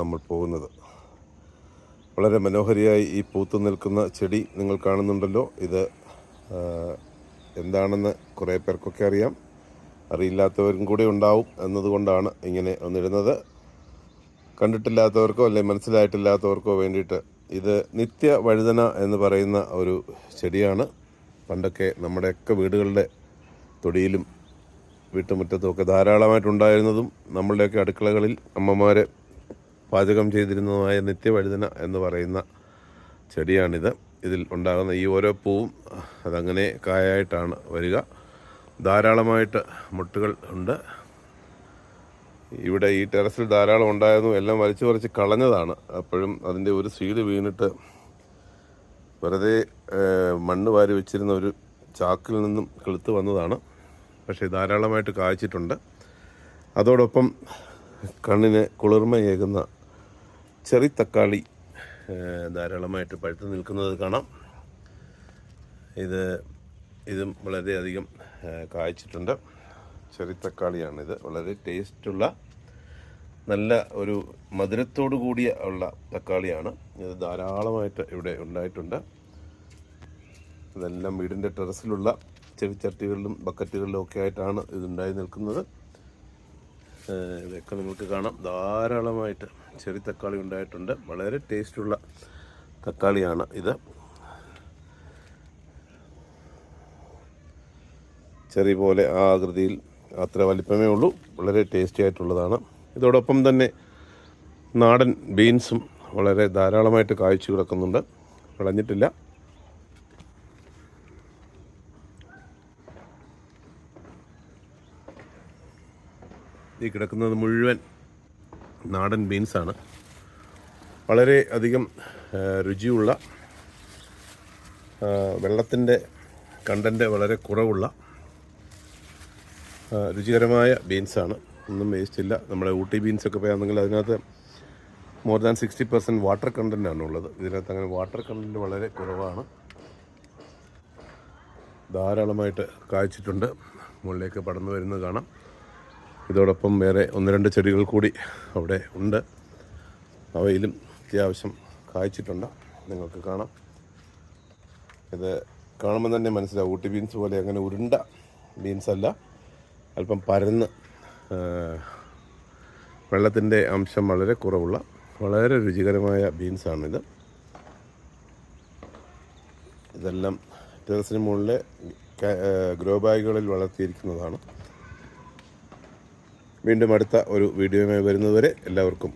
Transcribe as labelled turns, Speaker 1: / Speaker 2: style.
Speaker 1: നമ്മൾ പോകുന്നത്. വളരെ മനോഹരിയായി ഈ പൂത്തു നിൽക്കുന്ന ചെടി നിങ്ങൾ കാണുന്നുണ്ടല്ലോ. ഇത് എന്താണെന്ന് കുറേ പേർക്കൊക്കെ അറിയാം. അറിയില്ലാത്തവരും കൂടെ ഉണ്ടാവും എന്നതുകൊണ്ടാണ് ഇങ്ങനെ ഒന്നിടുന്നത്. കണ്ടിട്ടില്ലാത്തവർക്കോ അല്ലെ മനസ്സിലായിട്ടില്ലാത്തവർക്കോ വേണ്ടിയിട്ട് ഇത് നിത്യ വഴുതന എന്ന് പറയുന്ന ഒരു ചെടിയാണ്. പണ്ടൊക്കെ നമ്മുടെയൊക്കെ വീടുകളുടെ തൊടിയിലും വീട്ടുമുറ്റത്തുമൊക്കെ ധാരാളമായിട്ടുണ്ടായിരുന്നതും നമ്മളുടെയൊക്കെ അടുക്കളകളിൽ അമ്മമാർ പാചകം ചെയ്തിരുന്നതുമായ നിത്യവഴുതന എന്ന് പറയുന്ന ചെടിയാണിത്. ഇതിൽ ഉണ്ടാകുന്ന ഈ ഓരോ പൂവും അതങ്ങനെ കായായിട്ടാണ് വരിക. ധാരാളമായിട്ട് മുട്ടുകൾ ഉണ്ട്. ഇവിടെ ഈ ടെറസിൽ ധാരാളം ഉണ്ടായിരുന്നു. എല്ലാം വലിച്ചു പറിച്ച് കളഞ്ഞതാണ്. അപ്പോഴും അതിന്റെ ഒരു സീഡ് വീണിട്ട് വെറുതെ മണ്ണ് വാരി വെച്ചിരുന്ന ഒരു ചാക്കിൽ നിന്നും കിളുത്ത് വന്നതാണ്. പക്ഷേ ധാരാളമായിട്ട് കായ്ച്ചിട്ടുണ്ട്. അതോടൊപ്പം കണ്ണിന് കുളിർമയേകുന്ന ചെറി തക്കാളി ധാരാളമായിട്ട് പഴുത്ത് നിൽക്കുന്നത് കാണാം. ഇത് ഇതും വളരെയധികം കായ്ച്ചിട്ടുണ്ട്. ചെറി തക്കാളിയാണിത് വളരെ ടേസ്റ്റുള്ള നല്ല ഒരു മധുരത്തോടു കൂടിയ ഉള്ള തക്കാളിയാണ്. ഇത് ധാരാളമായിട്ട് ഇവിടെ ഉണ്ടായിട്ടുണ്ട്. ഇതെല്ലാം വീടിന്റെ ടെറസിലുള്ള ചെവിച്ചട്ടികളിലും ബക്കറ്റുകളിലും ഒക്കെ ആയിട്ടാണ് ഇതുണ്ടായി നിൽക്കുന്നത്. ഇതൊക്കെ നിങ്ങൾക്ക് കാണാം. ധാരാളമായിട്ട് ചെറിയ തക്കാളി ഉണ്ടായിട്ടുണ്ട്. വളരെ ടേസ്റ്റുള്ള തക്കാളിയാണ് ഇത്. ചെറിയ പോലെ ആ ആകൃതിയിൽ അത്ര വലിപ്പമേ ഉള്ളൂ. വളരെ ടേസ്റ്റി ആയിട്ടുള്ളതാണ്. ഇതോടൊപ്പം തന്നെ നാടൻ ബീൻസും വളരെ ധാരാളമായിട്ട് കായ്ച്ചു കിടക്കുന്നുണ്ട്. വിളഞ്ഞിട്ടില്ല ഈ കിടക്കുന്നത് മുഴുവൻ നാടൻ ബീൻസാണ് വളരെ അധികം രുചിയുള്ള വെള്ളത്തിന്റെ കണ്ടന്റ് വളരെ കുറവുള്ള രുചികരമായ ബീൻസാണ് ഒന്നും വേസ്റ്റ് ഇല്ല. നമ്മുടെ ഊട്ടി ബീൻസൊക്കെ പോയാണെങ്കിൽ അതിനകത്ത് more than sixty percent water content ഉള്ളത്. ഇതിനകത്ത് അങ്ങനെ വാട്ടർ കണ്ടന്റ് വളരെ കുറവാണ്. ധാരാളമായിട്ട് കായ്ച്ചിട്ടുണ്ട്. മുകളിലേക്ക് പടർന്നു വരുന്നത് കാണാം. ഇതോടൊപ്പം വേറെ ഒന്ന് രണ്ട് ചെടികൾ കൂടി അവിടെ ഉണ്ട്. അവയിലും അത്യാവശ്യം കായ്ച്ചിട്ടുണ്ട്. നിങ്ങൾക്ക് കാണാം. ഇത് കാണുമ്പോൾ തന്നെ മനസ്സിലാവും. ഊട്ടി ബീൻസ് പോലെ അങ്ങനെ ഉരുണ്ട ബീൻസ് അല്ല. അല്പം പരന്ന് വെള്ളത്തിന്റെ അംശം വളരെ കുറവുള്ള വളരെ രുചികരമായ ബീൻസാണിത് ഇതെല്ലാം ടെറസിന് മുകളിലെ ഗ്രോ ബാഗുകളിൽ വളർത്തിയിരിക്കുന്നതാണ്. വീണ്ടും അടുത്ത ഒരു വീഡിയോയുമായി വരുന്നതുവരെ എല്ലാവർക്കും